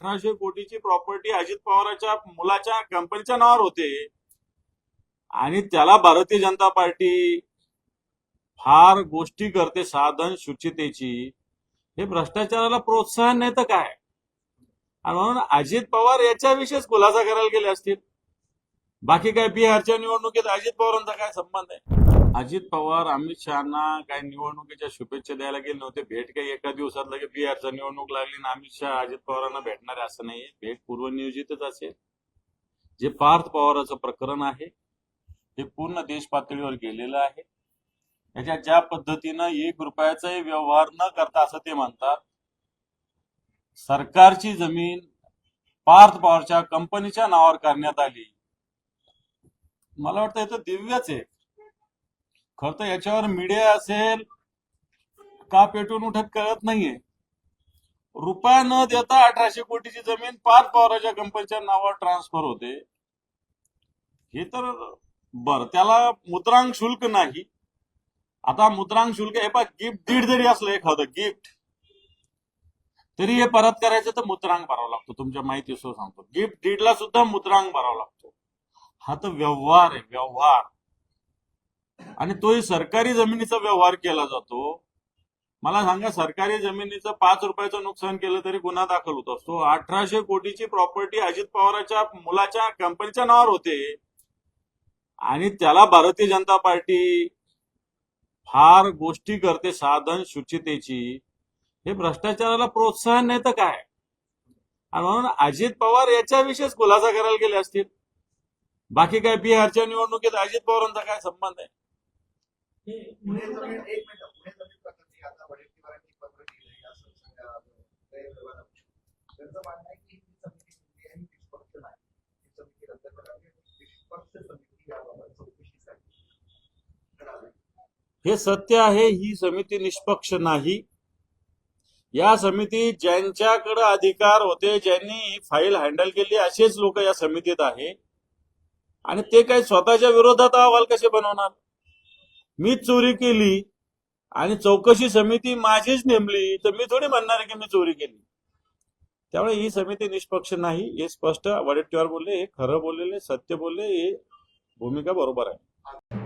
अठराशे कोटीची प्रॉपर्टी अजित पवारांच्या मुलाच्या कंपनीच्या नावावर होते. आणि त्याला भारतीय जनता पार्टी फार गोष्टी करते साधन शुचितेची. हे भ्रष्टाचाराला प्रोत्साहन नाही तर काय? आणि म्हणून अजित पवार याच्याविषयीच खुलासा करायला गेले असतील. बाकी काय बिहारच्या निवडणुकीत अजित पवारांचा काय संबंध आहे? अजित पवार अमित शहाना काही निवडणुकीच्या शुभेच्छा द्यायला गेले नव्हते भेट काही एका दिवसात लगे बिहारचा निवडणूक लागली ना अमित शहा अजित पवारांना भेटणार असं नाहीये. भेट पूर्वनियोजितच असेल. जे पार्थ पवाराचं प्रकरण आहे ते पूर्ण देश पातळीवर गेलेलं आहे. त्याच्या ज्या पद्धतीनं एक रुपयाचाही व्यवहार न करता असं ते म्हणतात सरकारची जमीन पार्थ पवारच्या कंपनीच्या नावावर करण्यात आली. मला वाटतं हे तर दिव्यच आहे. खर तर याच्यावर मीडिया असेल का पेटून उठत कळत नाहीये. रुपया न देता अठराशे कोटीची जमीन पाच पवाराच्या कंपनीच्या नावावर ट्रान्सफर होते. हे तर बर त्याला मुद्रांक शुल्क नाही. आता मुद्रांक शुल्क हे पा गिफ्ट दीड जरी असलं एखादं गिफ्ट तरी हे परत करायचं तर मुद्रांक भरावा लागतो. तुमच्या माहिती सांगतो. गिफ्ट दीडला सुद्धा मुद्रांक भरावा लागतो. हा तर व्यवहार आहे व्यवहार. आणि तोही सरकारी जमिनीचा व्यवहार केला जातो. मला सांगा सरकारी जमिनीचं पाच रुपयाचं नुकसान केलं तरी गुन्हा दाखल होत असतो. अठराशे कोटीची प्रॉपर्टी अजित पवाराच्या मुलाच्या कंपनीच्या नावावर होते. आणि त्याला भारतीय जनता पार्टी फार गोष्टी करते साधन शुचितेची. हे भ्रष्टाचाराला प्रोत्साहन नाही तर काय? आणि म्हणून अजित पवार याच्याविषयीच खुलासा करायला गेले असतील. बाकी काय बिहारच्या निवडणुकीत अजित पवारांचा काय संबंध आहे? पुणे जमीन एक मिनिट पुणे जमीन प्रकरणी आता वडेट्टीवारांनी पत्र लिहिलंय असं सांगा गैरव्यवहार होऊ शकतो. त्यांचं म्हणणं आहे की ही समिती कुठली आहे निष्पक्ष नाही. ही समिती रद्द करावी आणि निष्पक्ष समिती याबाबत चौकशीसाठी करावी. हे सत्य आहे ही समिती निष्पक्ष नाही. या समितीत ज्यांच्याकडे अधिकार होते ज्यांनी ही फाईल हँडल केली असेच लोक या समितीत आहे. आणि ते काही स्वतःच्या विरोधात अहवाल कसे बनवणार? मी चोरी केली आणि चौकशी समिती माझीच नेमली तर मी थोडी म्हणणार आहे की मी चोरी केली. त्यामुळे ही समिती निष्पक्ष नाही हे स्पष्ट. वडेट्टीवार बोलले हे खरं बोललेले सत्य बोलले हे भूमिका बरोबर आहे.